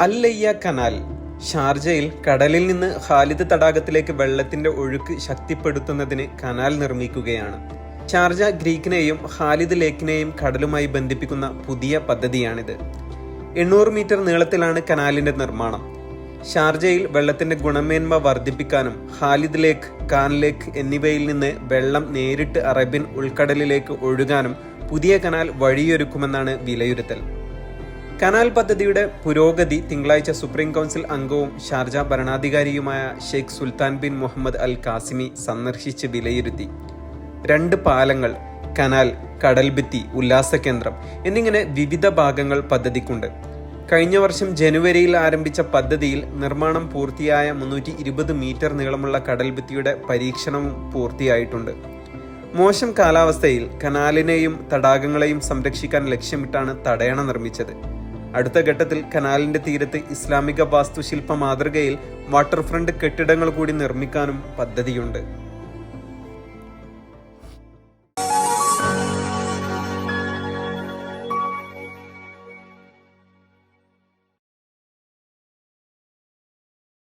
അല്ലയ്യ canal ഷാർജയിൽ കടലിൽ നിന്ന് ഖാലിദ് തടാകത്തിലേക്ക് വെള്ളത്തിന്റെ ഒഴുക്ക് ശക്തിപ്പെടുത്തുന്നതിന് കനാൽ നിർമ്മിക്കുകയാണ്. ഷാർജ ഗ്രീക്കിനെയും ഖാലിദ് ലേക്കിനെയും കടലുമായി ബന്ധിപ്പിക്കുന്ന പുതിയ പദ്ധതിയാണിത്. എണ്ണൂറ് മീറ്റർ നീളത്തിലാണ് കനാലിന്റെ നിർമ്മാണം. ഷാർജയിൽ വെള്ളത്തിന്റെ ഗുണമേന്മ വർദ്ധിപ്പിക്കാനും ഖാലിദ് ലേക്ക് കാൻ ലേക്ക് എന്നിവയിൽ നിന്ന് വെള്ളം നേരിട്ട് അറേബ്യൻ ഉൾക്കടലിലേക്ക് ഒഴുകാനും പുതിയ കനാൽ വഴിയൊരുക്കുമെന്നാണ് വിലയിരുത്തൽ. കനാൽ പദ്ധതിയുടെ പുരോഗതി തിങ്കളാഴ്ച സുപ്രീം കൗൺസിൽ അംഗവും Sharjah ഭരണാധികാരിയുമായ Sheikh Sultan bin Muhammad Al Qasimi സന്ദർശിച്ച് വിലയിരുത്തി. രണ്ട് പാലങ്ങൾ കനാൽ കടൽഭിത്തി ഉല്ലാസ കേന്ദ്രം എന്നിങ്ങനെ വിവിധ ഭാഗങ്ങൾ പദ്ധതിക്കുണ്ട്. കഴിഞ്ഞ വർഷം ജനുവരിയിൽ ആരംഭിച്ച പദ്ധതിയിൽ നിർമ്മാണം പൂർത്തിയായ മുന്നൂറ്റി ഇരുപത് മീറ്റർ നീളമുള്ള കടൽഭിത്തിയുടെ പരീക്ഷണവും പൂർത്തിയായിട്ടുണ്ട്. മോശം കാലാവസ്ഥയിൽ കനാലിനെയും തടാകങ്ങളെയും സംരക്ഷിക്കാൻ ലക്ഷ്യമിട്ടാണ് തടയണ നിർമ്മിച്ചത്. അടുത്ത ഘട്ടത്തിൽ കനാലിന്റെ തീരത്ത് ഇസ്ലാമിക വാസ്തുശില്പ മാതൃകയിൽ വാട്ടർ ഫ്രണ്ട് കെട്ടിടങ്ങൾ കൂടി നിർമ്മിക്കാനും പദ്ധതിയുണ്ട്.